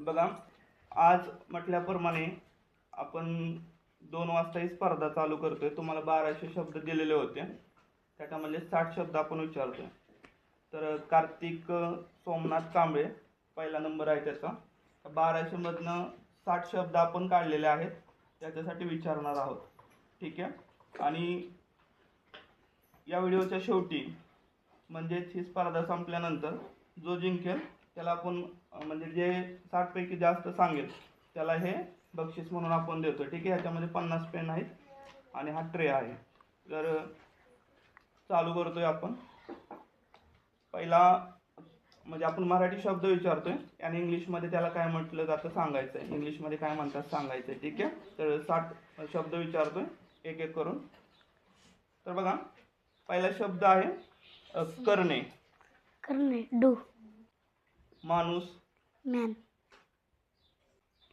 बघा आज म्हटल्याप्रमाणे आपण दोन वाजता ही स्पर्धा चालू करतोय. तुम्हाला बाराशे शब्द दिलेले होते. त्याच्यामध्ये साठ शब्द आपण विचारतोय. तर कार्तिक सोमनाथ कांबळे पहिला नंबर आहे त्याचा. बाराशेमधनं साठ शब्द आपण काढलेले आहेत. त्याच्यासाठी विचारणार आहोत. ठीक आहे? आणि या व्हिडिओच्या शेवटी म्हणजेच ही स्पर्धा संपल्यानंतर जो जिंकेल त्याला आपण म्हणजे जे साठपैकी जास्त सांगेल त्याला हे बक्षीस म्हणून आपण देतो ठीक आहे ह्याच्यामध्ये पन्नास पेन आहेत आणि हा ट्रे आहे. तर चालू करतोय आपण. पहिला म्हणजे आपण मराठी शब्द विचारतोय आणि इंग्लिशमध्ये त्याला काय म्हटलं जातं सांगायचं आहे इंग्लिशमध्ये काय म्हणतात सांगायचं आहे ठीक आहे तर साठ शब्द विचारतोय एक एक करून. तर बघा पहिला शब्द आहे करणे. करणे डू. माणूस मॅन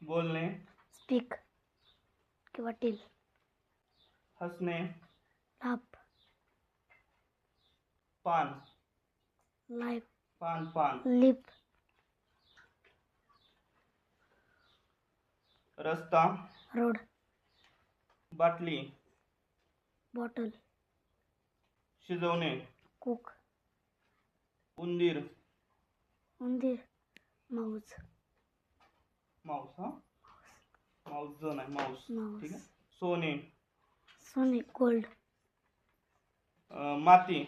बोलणे स्पीक किंवा टेल हसणे लाप पान। लाईफ पान पान। लिप रस्ता। रोड बाटली। बॉटल शिजवणे। कुक उंदीर। उंदीर. माऊस माऊस हा? माऊस जण आहे माऊस ठीक आहे? माऊस सोने सोने गोल्ड अ, माती.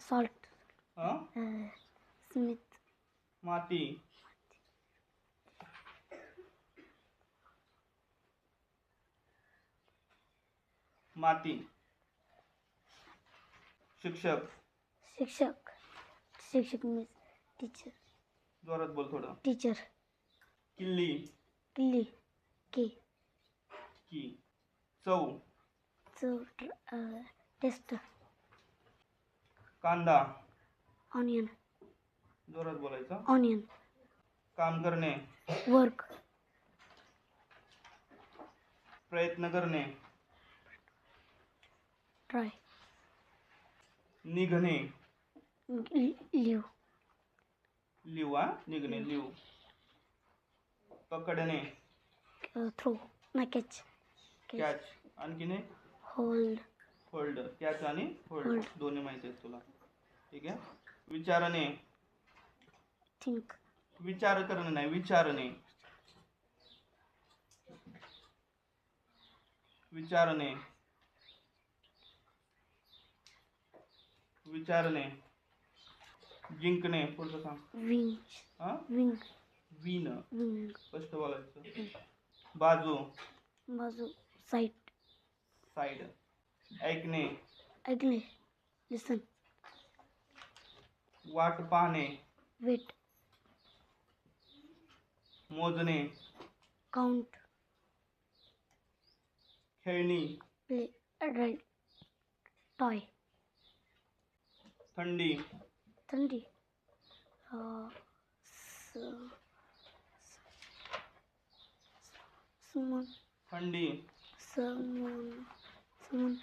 सॉल्ट हा? स्मिथ माती. माती. शिक्षक. शिक्षक. शिक्षक मीन्स टीचर जोरात बोल थोडं. टीचर. किल्ली. किल्ली. के. की. चव चव टेस्ट. कांदा. ऑनियन. जोरात बोलायचं. ऑनियन. काम करणे. वर्क. प्रयत्न करणे. ट्राय. निघणे. लिव. लिव निघणे लिव. पकडणे. थ्रो. ना कॅच कॅच आणखीन? होल्ड होल्ड कॅच आणि होल्ड दोन्ही माहिती आहेत तुला. ठीक आहे? विचारणे. थिंक विचार करणे नाही विचारणे. विचारणे. विचारणे. जिंकणे पुढचं सांग विंग हा? विंग विन विंग स्पष्ट बोलायचं बाजू। बाजू। साईट साईड ऐकणे ऐकणे लिसन वाट पाहणे वेट मोजणे काउंट खेळणी प्ले टॉय थंडी थंडी अं, स- सुमन थंडी समन समन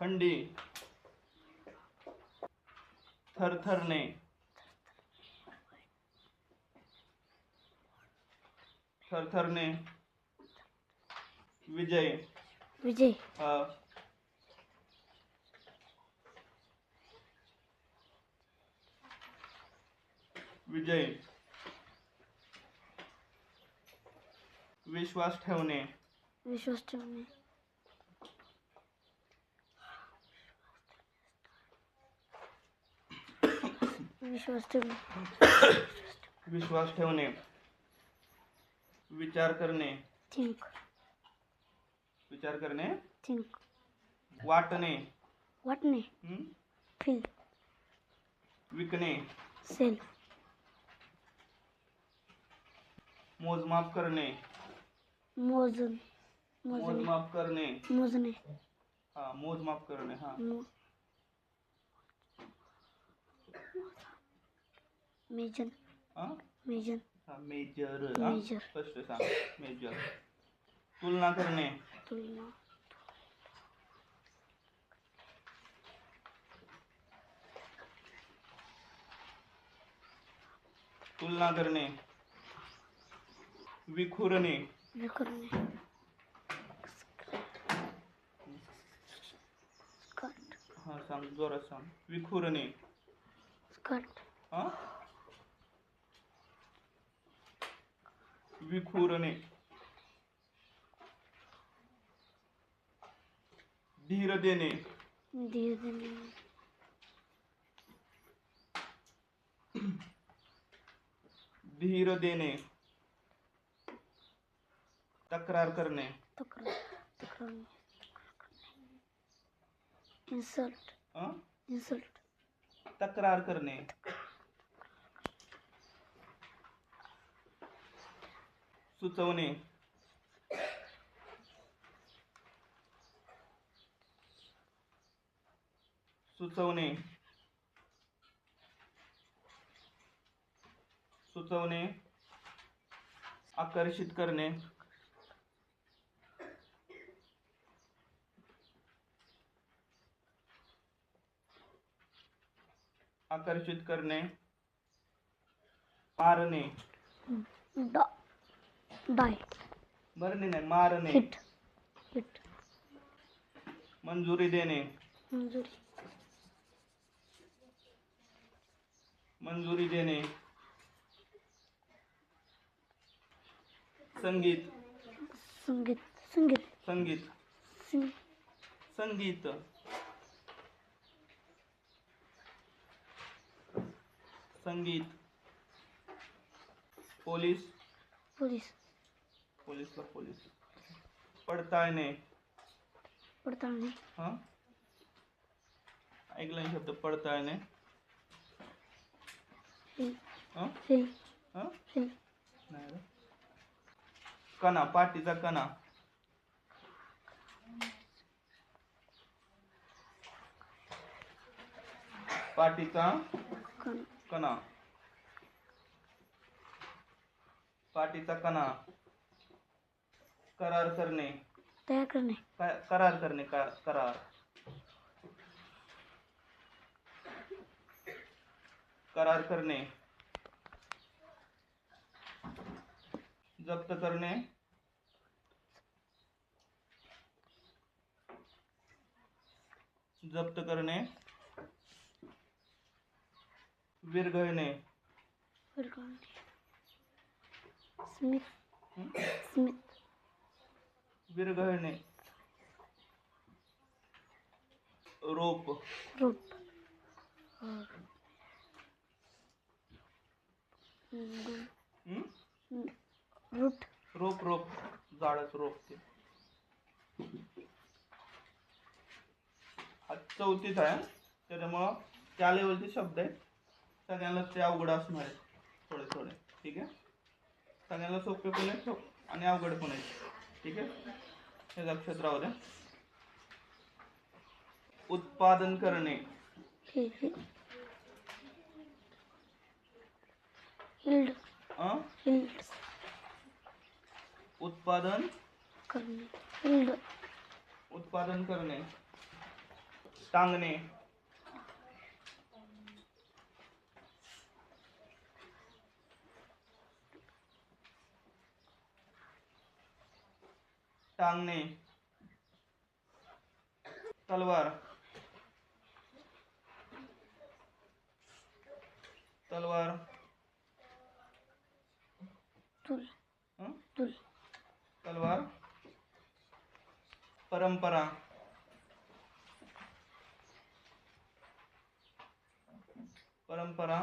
थंडी थरथरणे थरथरणे विजय विजय अ, विजय। विश्वास ठेवणे। विश्वास ठेवणे। विश्वास ठेवणे. विश्वास ठेवणे। विचार करणे। थिंक. विचार करणे। थिंक. वाटणे। वाटणे. हं? फील. विकणे। सेल मोजमाप करणे. मोजन. मोजमाप करणे. मोजणे. हा मोजमाप करणे हा. मो मेजन हा? मेजन हा? मेजर. स्पष्ट सांग. मेजर. तुलना करणे. तुलना. तुलना करणे. विखुरणे. विखुरणे. स्कर्ट. हा सांग जोरात सांग. विखुरणे. स्कर्ट. हा? विखुरणे. धीर देणे. धीर देणे. धीर देणे. तक्रार करणे. तक्रार तक्रार इन्सल्ट अं? इन्सल्ट तक्रार करणे. सुचवणे. सुचवणे. सुचवणे. आकर्षित करणे. आकर्षित करणे मारणे डा डाय मरणे नाही मारणे हिट हिट। मंजुरी देणे। मंजुरी। मंजुरी देणे। संगीत। संगीत संगीत। संगीत। सिंग संगीत। संगीत. पोलीस. पोलीस. पोलीसला पोलीस. पडताळणे. पडताळणी. हा? ऐकला शब्द पडताळणे. हा? हा? नाही रे. कणा पाठीचा कणा. पाठीचा. कण. कणा. पाठीचा कणा. करार करणे. तयार करणे. करार करणे करार. करार करणे. जप्त करणे. जप्त करणे. विरघळणे विरघळणे स्मिथ। हं? स्मिथ। विरघळणे रोप। रूट हं? रूट। रोप रोप। झाडाचं रोप ते हा। चौथीच आहे त्याच्यामुळं त्या लेवलचे शब्द आहेत सगळ्यांना ते अवघड असणार आहेत. थोडे थोडे. ठीक आहे? सगळ्यांना सोपे पण आहेत सोप आणि अवघड पण आहेत. ठीक आहे? हे लक्षात राहू द्या उत्पादन करणे. उत्पादन? करणे. उत्पादन करणे. टांगणे. टांगणे तलवार। तलवार। तुल? तुल। तलवार। परंपरा। परंपरा।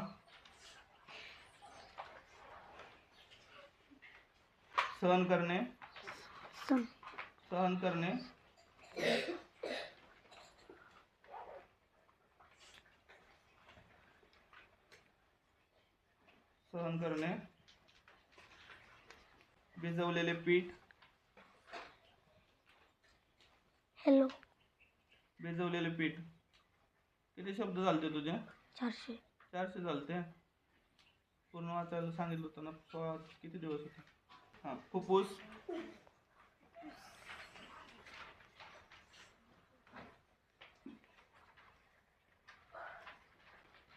सहन करने सन सहन करने। सहन करणे भिजवलेले पीठ। हॅलो भिजवलेले पीठ. किती शब्द चालते तुझे? चारशे. चारशे चालते पूर्ण वाचायला सांगितलं होतं ना सोळा किती दिवस होते? हाँ फुफ्फुस.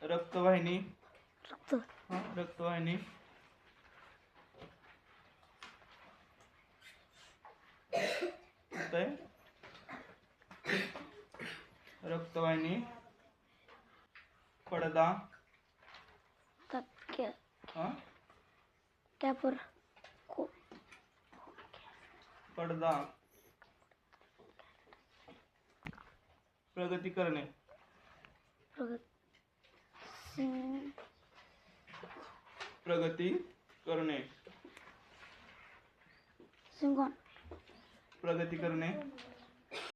रक्तवाहिनी. रक्तवाहिनी. काय? रक्तवाहिनी. पडदा. तक्के हा? पडदा. प्रगती करणे प्रगत प्रगती करणे। प्रगति प्रगती करणे।